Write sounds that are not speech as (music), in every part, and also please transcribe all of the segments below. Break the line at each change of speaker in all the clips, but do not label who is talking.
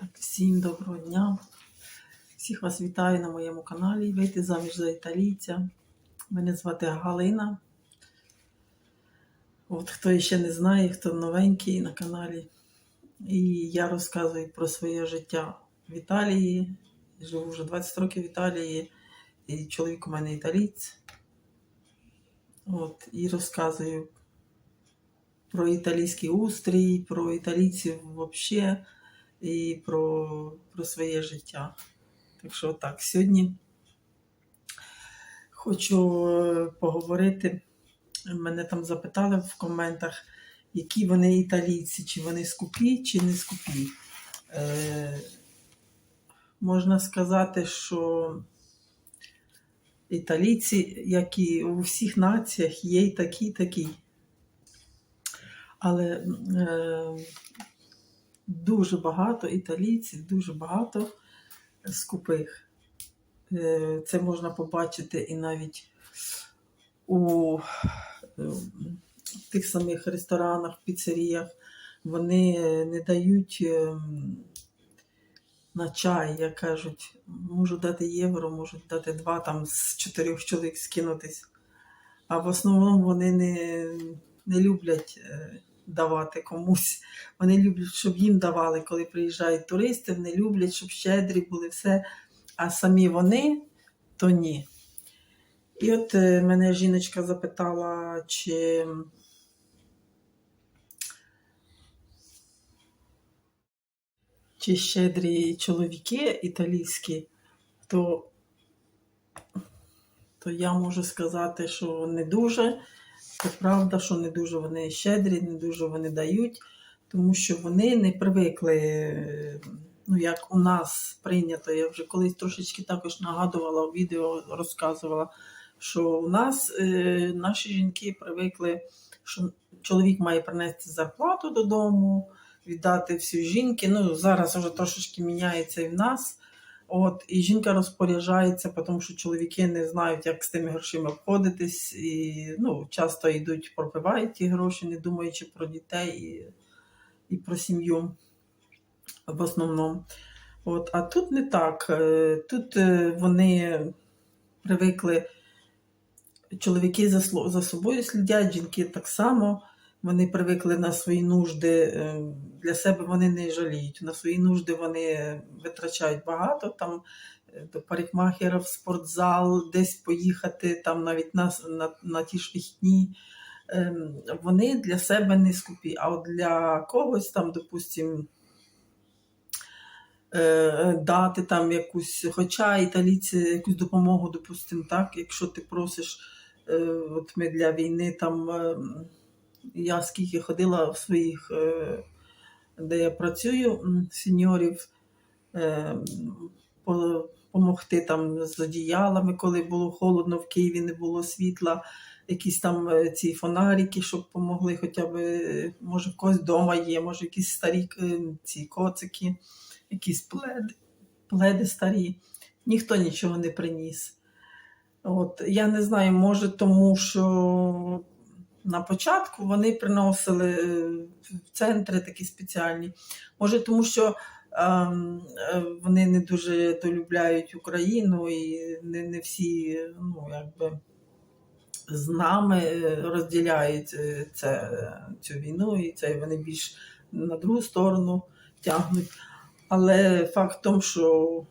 Так, всім доброго дня. Всіх вас вітаю на моєму каналі. Вийти заміж за італійця. Мене звати Галина. От хто ще не знає, хто новенький на каналі. І я розказую про своє життя в Італії. Живу вже 20 років в Італії, і чоловік у мене італієць. От, і розказую про італійський устрій, про італійців взагалі і про, про своє життя. Так що так, сьогодні хочу е, поговорити. Мене там запитали в коментах, які вони італійці, чи вони скупі, чи не скупі. Е, можна сказати, що італійці, як і у всіх націях, є і такі, і такі. Але е, дуже багато італійців, дуже багато скупих. Е, Це можна побачити і навіть у е, тих самих ресторанах, піцеріях. Вони не дають е, на чай, як кажуть, можу дати євро, можуть дати два там з чотирьох чоловік скинутись. А в основному вони не, не люблять давати комусь. Вони люблять, щоб їм давали, коли приїжджають туристи, вони люблять, щоб щедрі були все. А самі вони то ні. І от е, мене жіночка запитала, чи. Чи щедрі чоловіки італійські, то, то я можу сказати, що не дуже. Це правда, що не дуже вони щедрі, не дуже вони дають, тому що вони не привикли, ну як у нас прийнято. Я вже колись трошечки також нагадувала у відео, розказувала, що у нас е, наші жінки привикли, що чоловік має принести зарплату додому, віддати всю жінки. Ну, зараз вже трошечки міняється і в нас. От, і жінка розпоряджається, тому що чоловіки не знають, як з тими грошима обходитись, і ну, часто йдуть, пропивають ті гроші, не думаючи про дітей і, і про сім'ю в основному. От, а тут не так. Е, Тут е, вони привикли, чоловіки за, собою слідять, жінки так само. Вони привикли на свої нужди, е, для себе вони не жаліють. На свої нужди вони витрачають багато, там е, до парикмахера в спортзал, десь поїхати, там навіть на, на, на ті ж вихідні. Ем, Вони для себе не скупі. А от для когось там, допустим, е, дати там якусь, хоча італійці якусь допомогу, допустим, так, якщо ти просиш, от ми для війни там. Я скільки ходила в своїх, е, де я працюю, сеньорів, е, по- помогти там з одіялами, коли було холодно в Києві, не було світла, якісь там е, ці фонарики, щоб помогли, хоча б, е, може, когось вдома є, може, якісь старі е, ці коцики, якісь пледи, пледи старі. Ніхто нічого не приніс. От, я не знаю, може, тому що на початку вони приносили е, в центри такі спеціальні. Може, тому що ем, е, вони не дуже долюбляють Україну і не, не всі ну, якби, з нами е, розділяють це, цю війну, і це вони більш на другу сторону тягнуть. Але факт в тому, що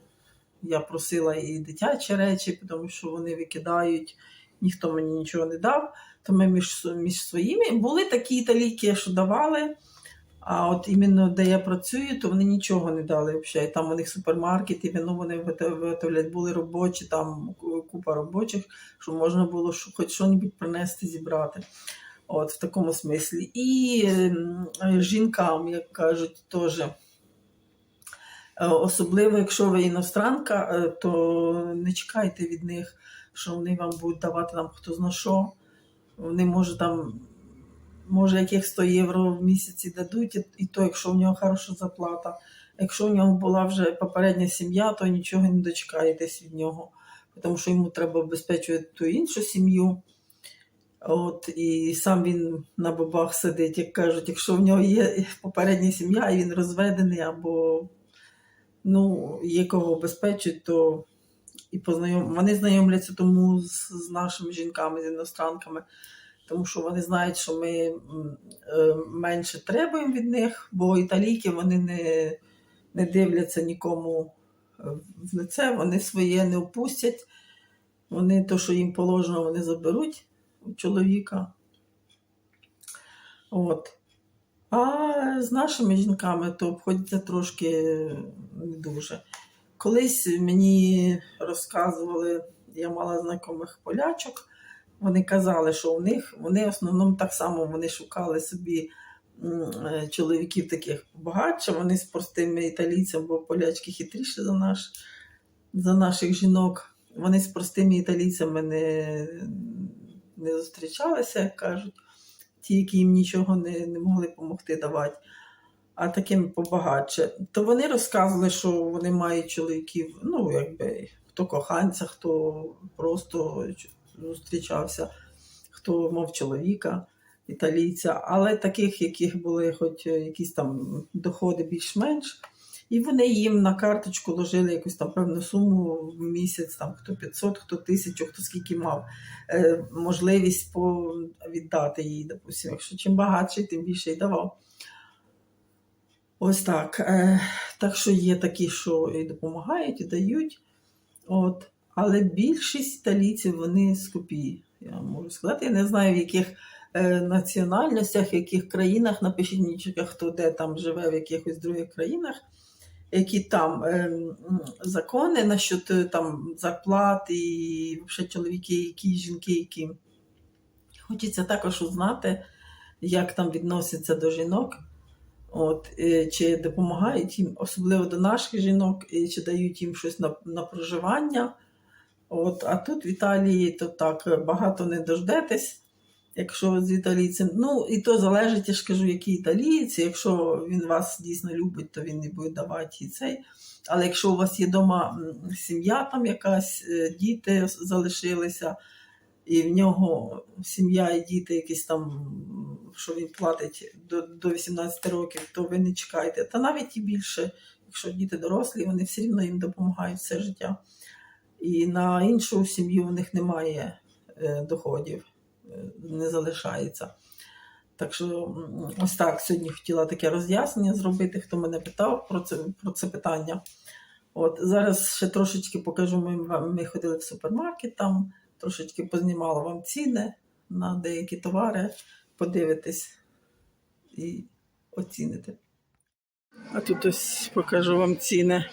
я просила і дитячі речі, тому що вони викидають, ніхто мені нічого не дав то ми між, між своїми. Були такі італійки, що давали. А от іменно де я працюю, то вони нічого не дали взагалі. Там у них супермаркет, і вино вони виготовлять, були робочі, там купа робочих, що можна було хоч щось принести, зібрати. От в такому смислі. І жінкам, як кажуть, теж. Е, Особливо, якщо ви іностранка, е, то не чекайте від них, що вони вам будуть давати там хто зна що. Вони може там, може, яких 100 євро в місяці дадуть, і- то, якщо в нього хороша зарплата. Якщо в нього була вже попередня сім'я, то нічого не дочекаєтесь від нього, тому що йому треба обезпечувати ту іншу сім'ю. От, і сам він на бабах сидить, як кажуть, якщо в нього є попередня сім'я, і він розведений або ну, є кого обезпечить, то і познайом... вони знайомляться тому з, з нашими жінками, з іностранками, тому що вони знають, що ми е, менше требуємо від них, бо італійки вони не, не дивляться нікому е, в лице, вони своє не впустять. Вони то, що їм положено, вони заберуть у чоловіка. От. А з нашими жінками то обходяться трошки не дуже. Колись мені розказували, я мала знайомих полячок, вони казали, що у них вони в основному так само вони шукали собі е, чоловіків таких багатше, вони з простими італійцями, бо полячки хитріші за, наш, за наших жінок. Вони з простими італійцями не, не зустрічалися, як кажуть, ті, які їм нічого не, не могли допомогти давати а таким побагатше. То вони розказували, що вони мають чоловіків, ну, якби хто коханця, хто просто зустрічався, хто мав чоловіка, італійця, але таких, яких були хоч якісь там доходи більш-менш. І вони їм на карточку ложили якусь там певну суму в місяць, там хто 500, хто 1000, хто скільки мав е, можливість по віддати їй, допустимо. Якщо чим багатший, тим більше й давав. Ось так. Е, так що є такі, що і допомагають, і дають. От. Але більшість італійців вони скупі, я можу сказати. Я не знаю, в яких е, національностях, в яких країнах, напишіть мені, хто де там живе в якихось других країнах, які там е, закони насчет там, зарплат і взагалі чоловіки, які жінки, які. Хочеться також узнати, як там відносяться до жінок. От, е, чи допомагають їм, особливо до наших жінок, чи дають їм щось на, на проживання. От, а тут в Італії то так багато не дождетесь, якщо з італійцем. Ну, і то залежить, я ж кажу, який італієць. Якщо він вас дійсно любить, то він не буде давати і цей. Але якщо у вас є вдома сім'я, там якась, е, діти залишилися, і в нього сім'я і діти якісь там, що він платить до, до 18 років, то ви не чекайте. Та навіть і більше, якщо діти дорослі, вони все рівно їм допомагають все життя. І на іншу сім'ю в них немає е, доходів, е, не залишається. Так що ось так сьогодні хотіла таке роз'яснення зробити, хто мене питав про це, про це питання. От зараз ще трошечки покажу. Ми, ми ходили в супермаркет, там трошечки познімала вам ціни на деякі товари, подивитесь і оціните. А тут ось покажу вам ціни.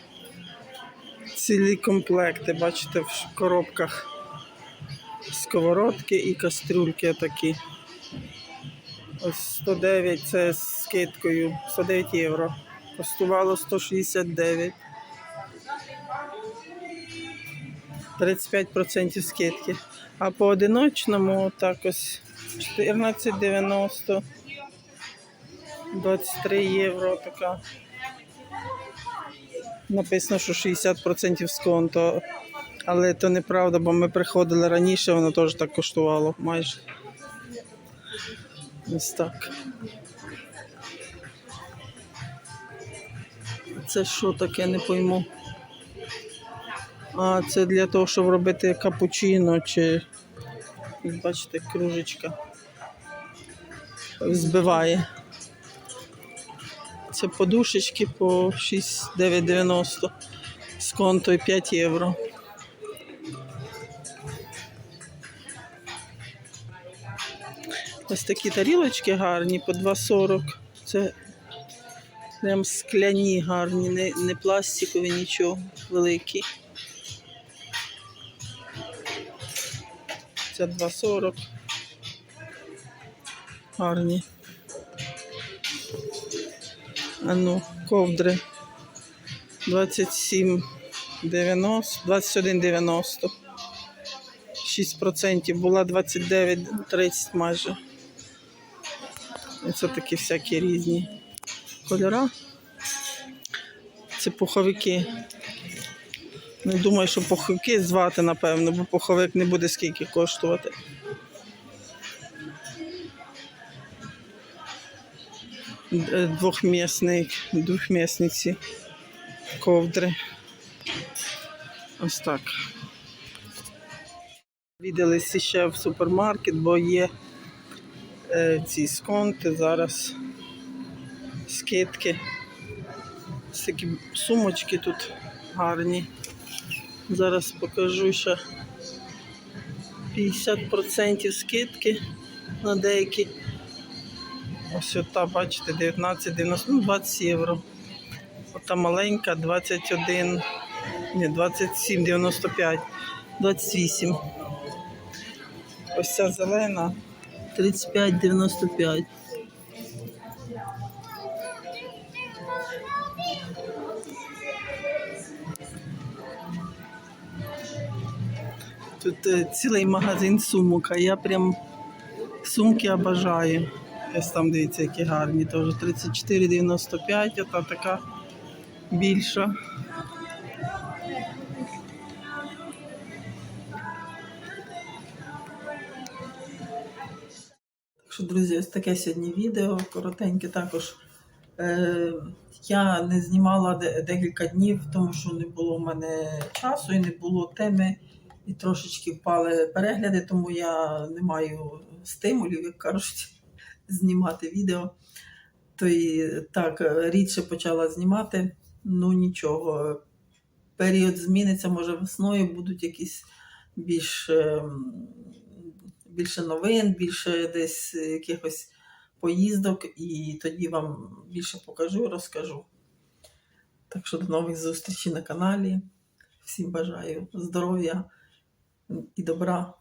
Цілі комплекти, бачите, в коробках сковородки і кастрюльки такі. Ось 109 це з скидкою, 109 євро. Коштувало 169. 35% скидки. А по одиночному так ось 14,90. 23 євро така. Написано, що 60% з конто. Але то неправда, бо ми приходили раніше, воно теж так коштувало майже. Ось так. Це що таке, не пойму. А, це для того, щоб робити капучино чи, бачите, кружечка збиває. Це подушечки по 6,990 з контою 5 євро. Ось такі тарілочки гарні по 2,40. Це прям скляні гарні, не, не пластикові, нічого великі. Це 2,40. Гарні. А ну, ковдри 27,90, 21,90. 6% була 29,30 майже. І це такі всякі різні кольори. Це пуховики. Не думаю, що пуховики звати, напевно, бо пуховик не буде скільки коштувати. Е, Двохмісний, двохмісниці. ковдри. Ось так. Віддалися ще в супермаркет, бо є е, ці сконти зараз, скидки. Ось такі сумочки тут гарні. Зараз покажу ще 50% скидки на деякі. Ось ота, бачите, 19,90, ну 20 євро. Ота маленька 21, ні, 27,95, 28. Ось ця зелена 35,95. Тут е, цілий магазин сумок, а я прям сумки обожаю. Ось там дивіться, які гарні. Теж 34,95, ота така більша. Що, друзі, ось таке сьогодні відео, коротеньке також. Е, я не знімала декілька днів, тому що не було в мене часу і не було теми, і трошечки впали перегляди, тому я не маю стимулів, як кажуть, (laughs) знімати відео. То і так рідше почала знімати, ну нічого. Період зміниться, може весною будуть якісь більш, ем, більше новин, більше десь якихось поїздок, і тоді вам більше покажу, розкажу. Так що до нових зустрічей на каналі. Всім бажаю здоров'я і добра.